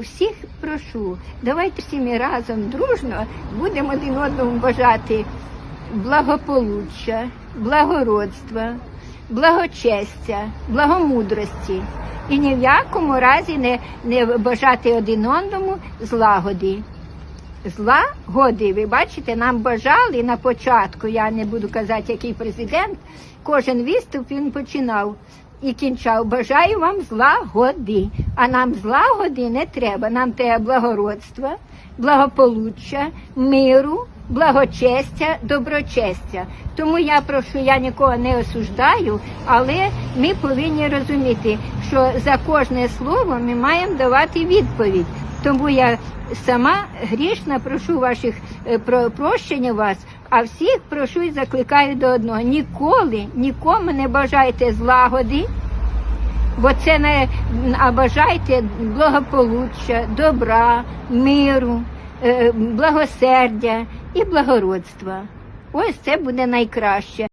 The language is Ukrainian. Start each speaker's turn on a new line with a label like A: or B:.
A: Всіх прошу, давайте всі ми разом дружно будемо один одному бажати благополуччя, благородства, благочестя, благомудрості. І ні в якому разі не, не бажати один одному злагоди. Злагоди, ви бачите, нам бажали на початку, я не буду казати, який президент, кожен виступ він починав і кінчав. Бажаю вам злагоди. А нам злагоди не треба. Нам треба благородства, благополуччя, миру, благочестя, доброчестя. Тому я прошу, я нікого не осуждаю, але ми повинні розуміти, що за кожне слово ми маємо давати відповідь. Тому я сама грішна прошу ваших е, про прощення вас, а всіх прошу і закликаю до одного. Ніколи нікому не бажайте злагоди, бо це не а бажайте благополуччя, добра, миру, е, благосердя і благородства. Ось це буде найкраще.